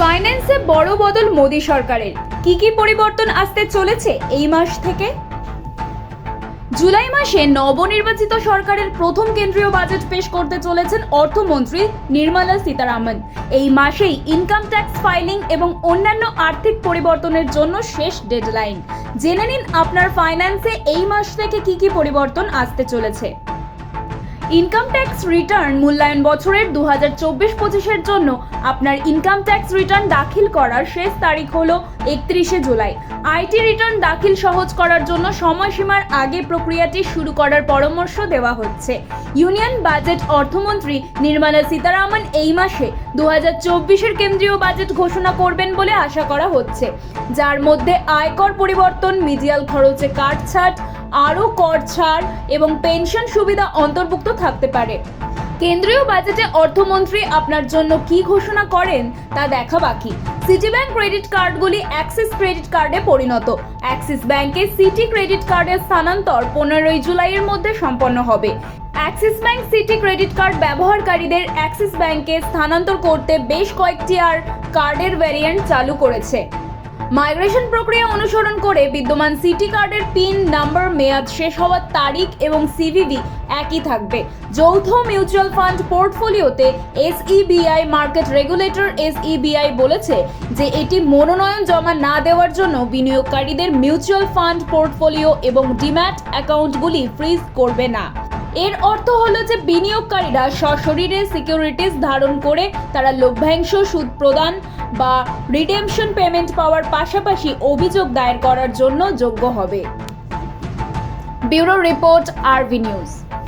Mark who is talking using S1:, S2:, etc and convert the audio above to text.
S1: ফাইন্যান্সে বড় বদল মোদী সরকারের। কি কি পরিবর্তন আসতে চলেছে এই মাস থেকে? জুলাই মাসে নবনির্বাচিত সরকারের প্রথম কেন্দ্রীয় বাজেট পেশ করতে চলেছেন অর্থমন্ত্রী নির্মলা সীতারামন। এই মাসেই ইনকাম ট্যাক্স ফাইলিং এবং অন্যান্য আর্থিক পরিবর্তনের জন্য শেষ ডেডলাইন জেনে নিন আপনার ফাইন্যান্সে এই মাস থেকে কি কি পরিবর্তন আসতে চলেছে। ইনকাম ট্যাক্স রিটার্ন মূল্যায়ন বছরের দু হাজার চব্বিশ পঁচিশের জন্য। আপনার ইনকাম ট্যাক্স রিটার্ন দাখিল করার শেষ তারিখ হল একত্রিশে জুলাই। আইটি রিটার্ন দাখিল সহজ করার জন্য সময়সীমার আগে প্রক্রিয়াটি শুরু করার পরামর্শ দেওয়া হচ্ছে। ইউনিয়ন বাজেট অর্থমন্ত্রী নির্মলা সীতারামন এই মাসে দু হাজার চব্বিশের কেন্দ্রীয় বাজেট ঘোষণা করবেন বলে আশা করা হচ্ছে। যার মধ্যে আয়কর পরিবর্তন মিডিয়াল খরচে কাটছাট আরও কর ছাড় এবং পেনশন সুবিধা অন্তর্ভুক্ত থাকতে পারে। কেন্দ্রীয় বাজেটে অর্থমন্ত্রী আপনার জন্য কি ঘোষণা করেন তা দেখা বাকি। সিটি ব্যাংক ক্রেডিট কার্ডগুলি অ্যাক্সিস ক্রেডিট কার্ডে পরিণত অ্যাক্সিস ব্যাংকে সিটি ক্রেডিট কার্ডের স্থানান্তর পনেরোই জুলাইয়ের মধ্যে সম্পন্ন হবে। Axis bank city credit card ব্যবহারকারীদের অ্যাক্সিস ব্যাংকে স্থানান্তর করতে বেশ কয়েকটি আর কার্ডের ভ্যারিয়েন্ট চালু করেছে। মাইগ্রেশন প্রক্রিয়া অনুসরণ করে বিদ্যমান সিটি কার্ডের পিন, নাম্বার, মেয়াদ শেষ হওয়ার তারিখ এবং সিভিভি একই থাকবে। যৌথ মিউচুয়াল ফান্ড পোর্টফোলিওতে S SEBI market regulator S SEBI বলেছে যে এটি মনোনয়ন জমা না দেওয়ার জন্য বিনিয়োগকারীদের মিউচুয়াল ফান্ড পোর্টফোলিও এবং ডিম্যাট অ্যাকাউন্টগুলি ফ্রিজ করবে না। এর অর্থ হলো যে বিনিয়োগকারীরা সশরীরে সিকিউরিটিজ ধারণ করে তারা লভ্যাংশ সুদ প্রদান বা রিডেমশন পেমেন্ট পাওয়ার পাশাপাশি অভিযোগ দায়ের করার জন্য যোগ্য হবে। Bureau report, RV news.